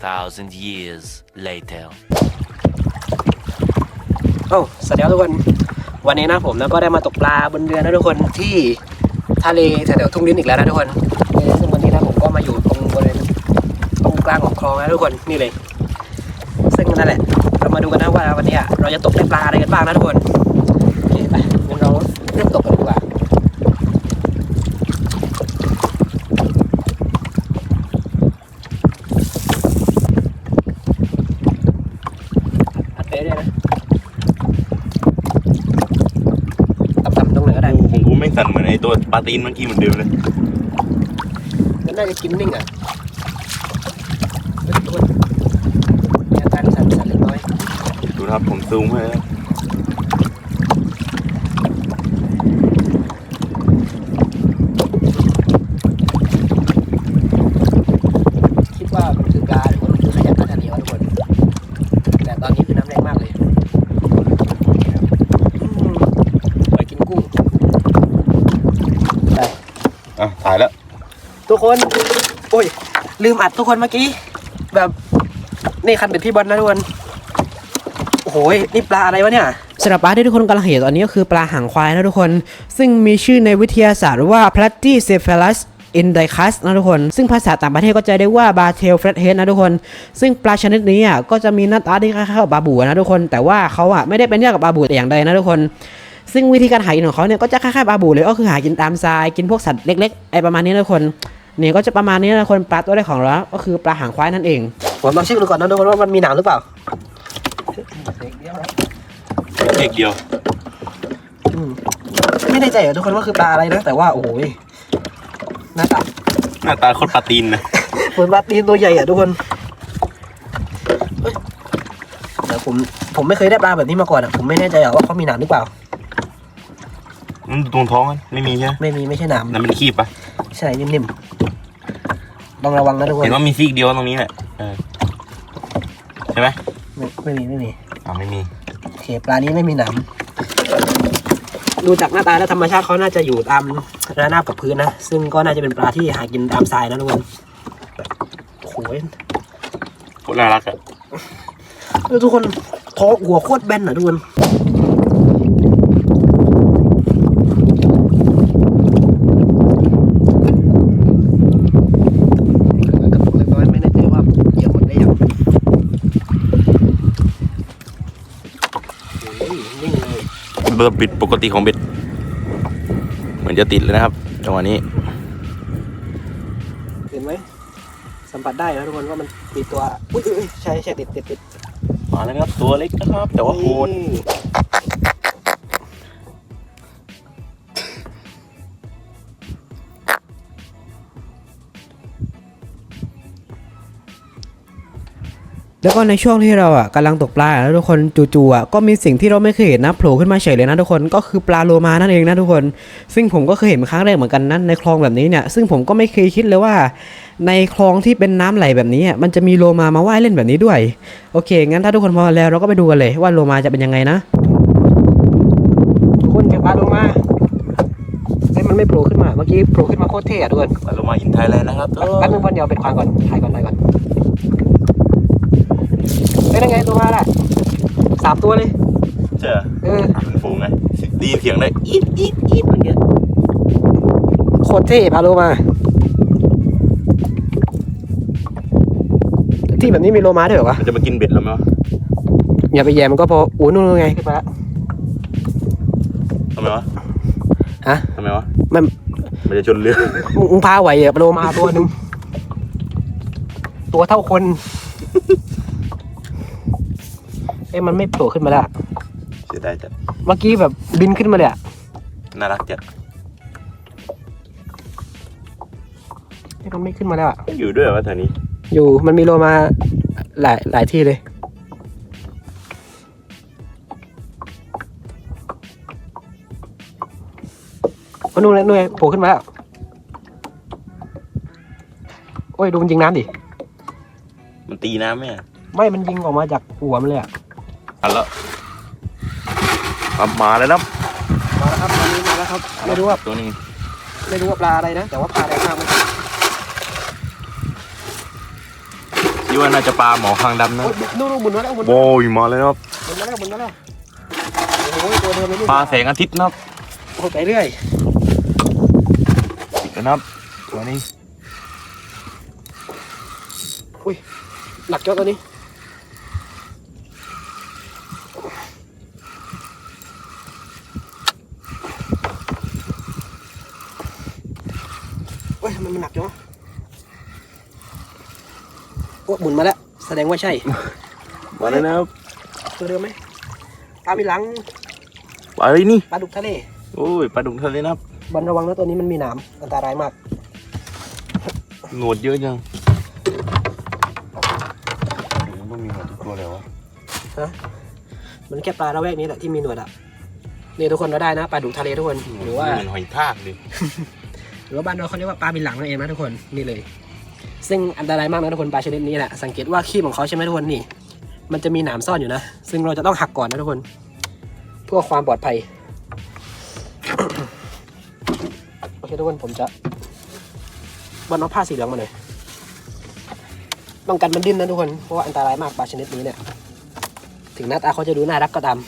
2,000 years later. โอ้สวัสดีครับทุกคน วันนี้นะผมแล้วก็ได้มาตกปลาบนเรือนะทุกคนที่ทะเลแถวๆทุ่งลิ้นอีกแล้วนะทุกคนซึ่งวันนี้นะผมก็มาอยู่ตรงบริเวณตรงกลางของคลองนะทุกคนนี่เลย ซึ่งนั่นแหละ เรามาดูกันนะว่าวันนี้เราจะตกได้ปลาอะไรกันบ้างนะทุกคนโอเคไปงั้นเราเริ่มตกกันดีกว่าอัดเป๊ะด้วยนะต่ำๆตรงไหนก็ได้ ของกูไม่ง สั่นเหมือนไอตัวปลาตีนเมื่อกี้เหมือนเดิมเลยมันน่าจะกินนิ่งอะเฮ้ยทุกคนมีอาการสั่นๆเล็กน้อยดูนะครับผมซูมให้นะคิดว่ามันคือปลาหรือว่ามันคือขยะทะเลวะทุกคน แต่ตอนนี้คือน้ำแรงมากเลยอืมไปกินกุ้งไป อะถ่ายแล้ว ทุกคนโอ้ย ลืมอัดทุกคนเมื่อกี้ แบบนี่คันเบ็ดพี่บอลนะทุกคนโอ้โหยนี่ปลาอะไรวะเนี่ยสำหรับปลาที่ทุกคนกำลังเห็นตอนนี้ก็คือปลาหางควายนะทุกคน ซึ่งมีชื่อในวิทยาศาสตร์ว่า Platycephalus indicus นะทุกคน ซึ่งภาษาต่างประเทศก็จะเรียกว่า Bartail flathead นะทุกคน ซึ่งปลาชนิดนี้อะก็จะมีหน้าตาที่คล้ายๆกับบาบูนะทุกคน แต่ว่าเขาอะไม่ได้เป็นเรียกกับบาบูแต่อย่างใดนะทุกคน ซึ่งวิธีการหากินของเขาเนี่ยก็จะคล้ายๆบาบูเลยก็คือหากินตามทราย กินพวกสัตว์เล็กๆไอประมาณนี้นะทุกคน นี่ก็จะประมาณนี้นะทุกคนปลาตัวแรกของเราก็คือปลาหางควายนั่นเองผมลองเช็คดูก่อนนะทุกคนว่ามันมีหนามหรือเปล่าเอกเดียวอืมไม่แน่ใจเหรอทุกคนว่าคือปลาอะไรนะแต่ว่าโอ้โหหน้าตาหน้าตาโคตรปลาตีนนะเหมือนปลาตีนตัวใหญ่อะทุกคนเฮ้ยเดี๋ยวผมผมไม่เคยได้ปลาแบบนี้มาก่อนอะผมไม่แน่ใจอะว่าเขามีหนามหรือเปล่ามันตรงท้องมันไม่มีใช่ไหมไม่มีไม่ใช่หนามนั่นเป็นคีบปะใช่นิ่มๆ ต้องระวังนะทุกคนเห็นว่ามีซีกเดียวตรงนี้แหละเออใช่ไหมไม่ไม่มีไม่มีอ่าไม่มีโอเคปลานี้ไม่มีหนามดูจากหน้าตาแล้วธรรมชาติเขาน่าจะอยู่ตามระนาบกับพื้นนะ ซึ่งก็น่าจะเป็นปลาที่หากินตามทรายนะทุกคนโอ้โหโคตรน่ารักอะแล้วทุกคนท้องหัวโคตรแบนอะทุกคนกระตุกเล็กน้อยไม่แน่ใจว่าเหยียบหมดได้ยังโอ้ยนิ่งเลย เบอร์ปิดปกติของเบ็ด เหมือนจะติดเลยนะครับจังหวะนี้ เห็นไหมสัมผัสได้นะทุกคนว่ามันมีตัวอุ้ยอุ้ยใช่ใช่ติดติดติดมาแล้วนะครับตัวเล็กนะครับ แต่ว่าโหดนี่ แล้วก็ในช่วงที่เราอะกำลังตกปลาแล้วทุกคนจู่ๆอะก็มีสิ่งที่เราไม่เคยเห็นนะโผล่ขึ้นมาเฉยเลยนะทุกคนก็คือปลาโลมานั่นเองนะทุกคน ซึ่งผมก็เคยเห็นเป็นครั้งแรกเหมือนกันนะในคลองแบบนี้เนี่ยซึ่งผมก็ไม่เคยคิดเลยว่า ในคลองที่เป็นน้ำไหลแบบนี้อะมันจะมีโลมามาว่ายเล่นแบบนี้ด้วย โอเค งั้นถ้าทุกคนพร้อมแล้วเราก็ไปดูกันเลยว่าโลมาจะเป็นยังไงนะทุกคนเจอปลาลงมาเฮ้ยมันไม่โผล่ขึ้นมาเมื่อกี้โผล่ขึ้นมาโคตรเท่อะทุกคนปลาโลมาอินไทยแลนด์นะครับแป๊บนึงก่อนเดี๋ยวเป็นควานก่อนถ่ายก่อนถ่ายก่อน เฮ้ยนั่นไงตัวมาละสามตัวเลยเจอเออเป็นฝูงไงได้ยินเสียงเลยอีดอีดอีดเมื่อกี้โคตรเท่พาโลมาที่แบบนี้มีโลมาด้วยเหรอวะมันจะมากินเบ็ดเราไหมวะอย่าไปแย่มันก็พออู้นู่นไงขึ้นมาละทำไมวะฮะทำไมวะมันมันจะชนเรือมึงมึงพาไหวเหรอโลมาตัวหนึ่งตัวเท่าคน เอ้ยมันไม่โผล่ขึ้นมาละเสียดายจัดเมื่อกี้แบบบินขึ้นมาเลยอะน่ารักจัดเอ้ยมันไม่ขึ้นมาแล้วอะอยู่ด้วยเหรอวะแถวนี้อยู่มันมีโลมาหลายหลายที่เลย มันนู่นเลยนู่นไงโผล่ขึ้นมาแล้ว โอ้ยดูมันยิงน้ำดิ มันตีน้ำไหมอะไม่มันยิงออกมาจากหัวมันเลยอะอันละ ครับมาแล้วนะมาแล้วครับตอนนี้มาแล้วครับ ไม่รู้ว่าตัวหนึงไม่รู้ว่าปลาอะไรนะ แต่ว่าปลาแรงมากมันคิดว่าน่าจะปลาหมอคางดำนะโอ้ยนู่นๆหมุนมาแล้วหมุนมาโอ้ยมาเลยนะครับหมุนมาแล้วหมุนมาแล้วโอ้โหตัวเดิมเลยนี่ปลาแสงอาทิตย์นะครับโอ้ยไปเรื่อยอีกแล้วนะครับตัวนี้อุ้ยหนักเจ้าตัวนี้ อ้ยทำไมมันหนักจังวะโอ้หมุนมาแล้ว แสดงว่าใช่ มาเลยนะครับตัวเดิมไหมปลามีหลังปลาอะไรนี่ปลาดุกทะเลโอ้ยปลาดุกทะเลนะครับบอลระวังนะตัวนี้มันมีหนามอันตรายมากหนวดเยอะจังมันต้องมีหนวดทุกตัวเลยวะมันแค่ปลาระแวกนี้แหละที่มีหนวดอะนี่ทุกคนเราได้นะปลาดุกทะเลทุกคนหรือว่าเหมือนหอยทากดิ หรือว่าบ้านเราเขาเรียกว่าปลาบินหลังนั่นเองนะทุกคนนี่เลย ซึ่งอันตรายมากนะทุกคนปลาชนิดนี้แหละสังเกตว่าขี้ของเขาใช่ไหมทุกคนนี่ มันจะมีหนามซ่อนอยู่นะ ซึ่งเราจะต้องหักก่อนนะทุกคน เพื่อความปลอดภัยโอเคทุกคนผมจะบอลเอาผ้าสีเหลืองมาหน่อยป้องกันมันดิ้นนะทุกคน เพราะว่าอันตรายมากปลาชนิดนี้เนี่ย ถึงหน้าตาเขาจะดูน่ารักก็ตาม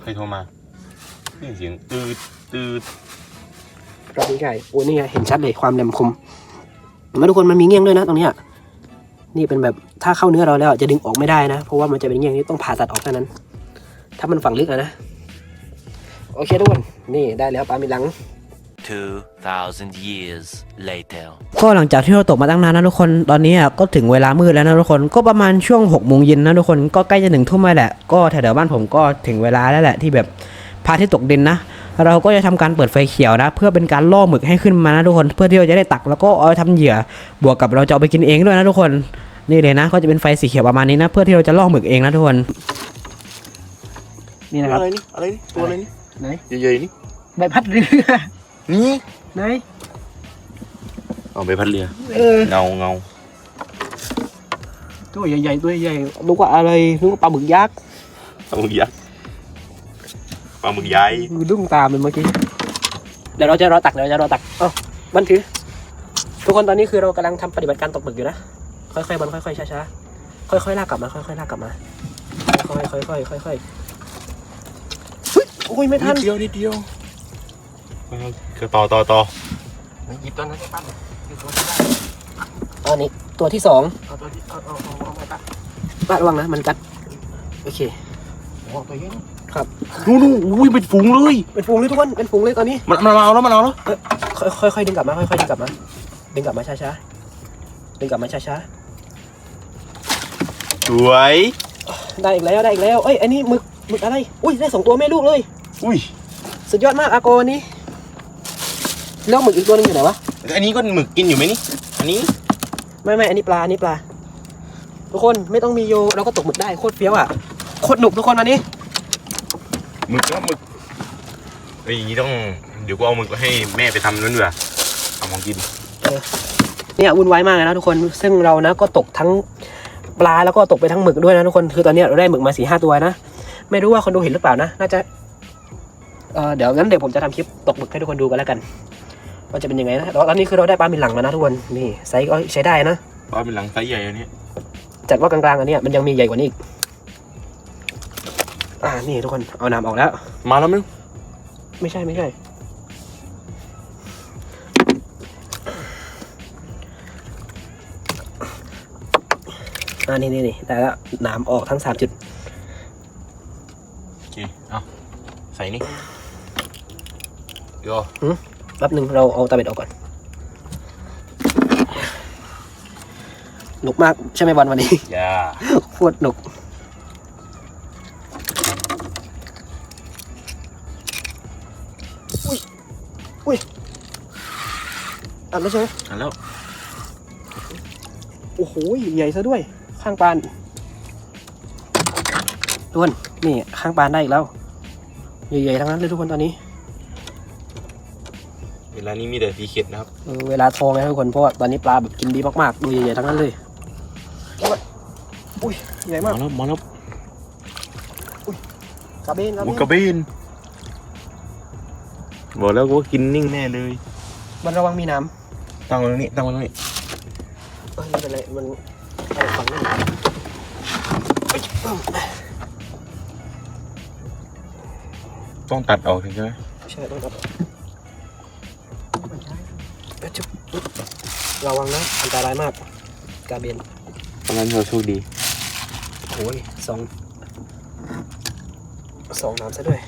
ใครโทรมานี่เสียงตืดตืด รอบนี้ใช่โอ้นี่ไงเห็นชัดเลยความแหลมคมเห็นไหมทุกคนมันมีเงี้ยงด้วยนะตรงเนี้ยนี่เป็นแบบถ้าเข้าเนื้อเราแล้วจะดึงออกไม่ได้นะ เพราะว่ามันจะเป็นเงี้ยงที่ต้องผ่าตัดออกเท่านั้น ถ้ามันฝังลึกอะนะ โอเคทุกคนนี่ได้แล้วปลามีหลัง2,000 years later. ก็หลังจากที่เราตกมาตั้งนานนะทุกคน ตอนนี้อะก็ถึงเวลามืดแล้วนะทุกคน ก็ประมาณช่วง6กโมงเย็นนะทุกคน ก็ใกล้จะหนึ่งทุ่มแล้วแหละ ก็แถวๆบ้านผมก็ถึงเวลาแล้วแหละที่แบบพระอาที่ตกดินนะ เราก็จะทำการเปิดไฟเขียวนะ เพื่อเป็นการล่อหมึกให้ขึ้นมานะทุกคน เพื่อที่เราจะได้ตักแล้วก็เอาไปทำเหยื่อ บวกกับเราจะเอาไปกินเองด้วยนะทุกคนนี่เลยนะ ก็จะเป็นไฟสีเขียวประมาณนี้นะ เพื่อที่เราจะล่อหมึกเองนะทุกคนนี่นะครับอะไรนี่อะไรนี่ตัวอะไรนี่ไหนใหญ่ๆนี่ใบพัดเรือนี่ไหนเอาไปพัดเรือเออเงาเงาตัวใหญ่ๆตัวใหญ่นึกว่าอะไรนึกว่าปลาหมึกยักษ์ปลาหมึกยักษ์ ปลาหมึกใหญ่ดูดุ้งตามเลยเมื่อกี้ เดี๋ยวเราจะรอตักเดี๋ยวเราจะรอตักเอ้าบันถือ ทุกคนตอนนี้คือเรากำลังทำปฏิบัติการตกหมึกอยู่นะ ค่อยๆบอลค่อยๆช้าๆ ค่อยๆลากกลับมา ค่อยๆลากกลับมา ค่อยๆค่อยๆค่อยๆเฮ้ยโอ้ยไม่ทัน เดียวนิดเดียวคือต่อต่อต่อหยิบตัวนั้นปั้นอันนี้ตัวที่สองเอาตัวที่เอาเอาเอาเอาไปตักป้าระวังนะมันกัด โอเคตัวใหญ่ ครับนู่นๆอุ้ยเป็นฝูงเลย เป็นฝูงเลยทุกคนเป็นฝูงเลยตอนนี้มันมันมาเอาแล้วมันเอาแล้วค่อยๆค่อยๆดึงกลับมาค่อยๆดึงกลับมาดึงกลับมาช้าๆดึงกลับมาช้าสวยๆได้อีกแล้วได้อีกแล้วเอ้ยอันนี้หมึกหมึกอะไร อุ้ยได้สองตัวแม่ลูกเลย อุ้ยสุดยอดมากอาโกวันนี้แล้วหมึกอีกตัวหนึงอยู่ไหนวะอันนี้ก็หมึกกินอยู่ไหมนี่อันนี้ไม่ไม่อันนี้ปลาอันนี้ปลาทุกคนไม่ต้องมีโยเราก็ตกหมึกได้โคตรเฟี้ยวอะโคตรหนุกทุกคนวันนี้ หมึกครับหมึกเอ้ยอย่างนี้ต้องเดี๋ยวกูเอาหมึกไปให้แม่ไปทำนั่นด้วยทำของกินเนี่ยวุ่นวายมากเลยนะทุกคนซึ่งเรานะก็ตกทั้งปลาแล้วก็ตกไปทั้งหมึกด้วยนะทุกคนคือตอนเนี้ยเราได้หมึกมาสี่ห้าตัวนะไม่รู้ว่าคนดูเห็นหรือเปล่านะน่าจะเออเดี๋ยวงั้นเดี๋ยวผมจะทำคลิปตกหมึกให้ทุกคนดูกันแล้วกันว่าจะเป็นยังไงนะแล้วตอนนี้คือเราได้ปลาบินหลังมานะทุกคนนี่ไซส์ก็ใช้ได้นะปลาเป็นหลังไซส์ใหญ่อันนี้จัดว่ากลางๆอันเนี้ยมันยังมีใหญ่กว่านี้อีก อ่านี่ทุกคนเอาน้ำออกแล้ว มาแล้วมั้งไม่ใช่ไม่ใช่ อ่านี่นี่นี่แต่ละหนามออกทั้งสามจุด โอเคเอาใส่นี่โยแป๊บหนึ่งเราเอาตาเบ็ดออกก่อนหนุกมากใช่ไหมบอลวันนี้ อย่า โคตรหนุก อุ้ยอ่านแล้วใช่ไหมอันแล้วโอ้โหใหญ่ซะด้วย ข้างปานทุกคนนี่ข้างปานได้อีกแล้ว ใหญ่ๆทั้งนั้นเลยทุกคนตอนนี้เวลานี้มีแต่สีเข็ดนะครับเออเวลาทองนะทุกคนเพราะว่าตอนนี้ปลาแบบกินดีมากๆดูใหญ่ๆทั้งนั้นเลยโอ้ยอุ้ยใหญ่มากมาแล้วมาแล้วกระเบนกระเบมุกนกระเบน บอกแล้วกูว่ากินนิ่งแน่เลยมันระวังมีน้ตั้งไว้ตรงนี้ตั้งไว้ตรงนี้ำอ้ยไม่เป็นไรมันเอาฝั่งนั้นเอ้ยอืมต้องตัดออกใช่ไหมใช่ต้องตัดเอ้ยจุ๊บระวังนะอันตรายมาก กาเบนเพราะงั้นเราโชคดีโอ้ยสองสองน้ำซะด้วย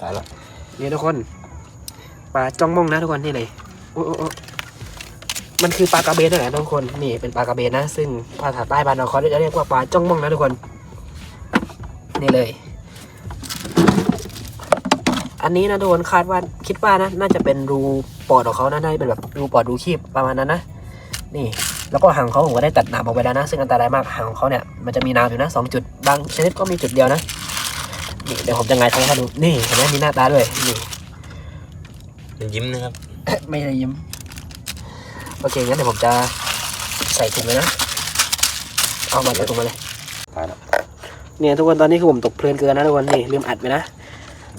ตายละ นี่ทุกคนปลาจ้องมองนะทุกคนนี่เลยโอ้โอ้มันคือปลากระเบนนั่นแหละทุกคนนี่เป็นปลากระเบนนะ ซึ่งภาษาใต้บ้านเราเขาจะเรียกว่าปลาจ้องมองนะทุกคน นี่เลย อันนี้นะทุกคนคาดว่าคิดว่านะน่าจะเป็นรูปอดของเขานะน่าจะเป็นแบบรูปอดรูคีบประมาณนั้นนะนี่แล้วก็หางเขาผมก็ได้ตัดหนามออกไปแล้วนะ ซึ่งอันตรายมากหางของเขาเนี่ยมันจะมีหนามอยู่นะสองจุดบางชนิดก็มีจุดเดียวนะ นี่เดี๋ยวผมจะไงายท้องให้ดูนี่เห็นไหมมีหน้าตาด้วยนี่เป็นยิ้มนะครับ ไม่ได้ยิ้ม โอเคงั้นเดี๋ยวผมจะใส่ถุงเลยนะ เอามาใส่ถุงมาเลย ตายละเนี่ยทุกคนตอนนี้คือผมตกเพลินเกินนะทุกคนนี่ลืมอัดไปนะ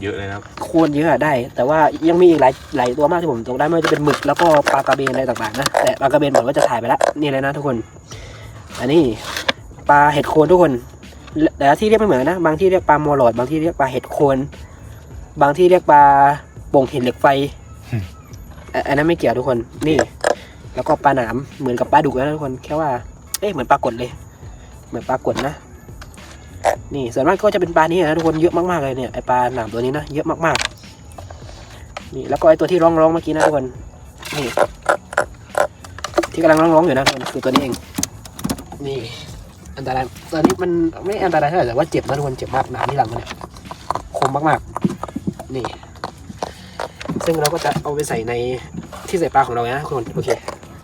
เยอะเลยนะครับโควรเยอะอะได้ แต่ว่ายังมีอีกหลายหลายตัวมากที่ผมตกได้ไม่ว่าจะเป็นหมึกแล้วก็ปลากระเบนอะไรต่างๆนะแต่ปลากระเบนผมก็จะถ่ายไปแล้วนี่เลยนะทุกคน อันนี้ปลาเห็ดโคนทุกคน แต่ละที่เรียกไม่เหมือนกันนะ บางที่เรียกปลาโมอลอด บางที่เรียกปลาเห็ดโคน บางที่เรียกปลาโป่งหินเหล็กไฟอะอันนั้นไม่เกี่ยวทุกคน นี่ แล้วก็ปลาหนามเหมือนกับปลาดุกนะทุกคน แค่ว่า เอ๊ะเหมือนปลากดเลย เหมือนปลากดนะ นี่ส่วนมากก็จะเป็นปลานี้นะทุกคน เยอะมากๆเลยเนี่ย ไอปลาหนามตัวนี้นะ เยอะมากๆ นี่แล้วก็ไอตัวที่ร้องร้องๆเมื่อกี้นะทุกคน นี่ ที่กำลังร้องร้องๆอยู่นะทุกคนคือตัวนี้เอง นี่ อันตรายตอนนี้มันไม่อันตรายเท่าไหร่แต่ว่าเจ็บนะทุกคนเจ็บมากนามที่หลังมันเนี่ยคมมากๆ นี่ ซึ่งเราก็จะเอาไปใส่ในที่ใส่ปลาของเรานะทุกคนโอเค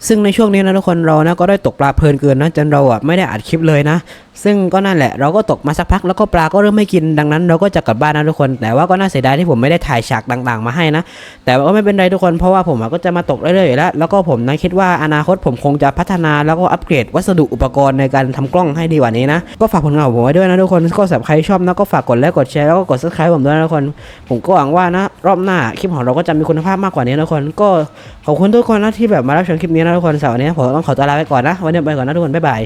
ซึ่งในช่วงนี้นะทุกคนเรานะก็ได้ตกปลาเพลินเกินนะจนเราอะไม่ได้อัดคลิปเลยนะ ซึ่งก็นั่นแหละเราก็ตกมาสักพักแล้วก็ปลาก็เริ่มไม่กินดังนั้น เราก็จะกลับบ้านนะทุกคน แต่ว่าก็น่าเสียดายที่ผมไม่ได้ถ่ายฉากต่างๆ มาให้นะ แต่ว่าก็ไม่เป็นไรทุกคนเพราะว่าผมก็จะมาตกเรื่อยๆอยู่แล้ว แล้วก็ผมนะคิดว่าอนาคตผมคงจะพัฒนาแล้วก็อัปเกรดวัสดุอุปกรณ์ในการทำกล้องให้ดีกว่านี้นะ ก็ฝากผลงานของผมไว้ด้วยนะทุกคน ก็สำหรับใครชอบนะก็ฝากกดไลค์กดแชร์แล้วก็กด subscribe ผมด้วยนะทุกคน ผมก็หวังว่านะรอบหน้าคลิปของเราก็จะมีคุณภาพมากกว่านี้นะทุกคน ก็ขอบคุณทุกคนนะที่แบบมารับชมคลิปนี้นะทุกคนสำหรับวันนี้ผมต้องขอตัวลาไปก่อนนะวันนี้ไปก่อนนะทุกคนบ๊ายบาย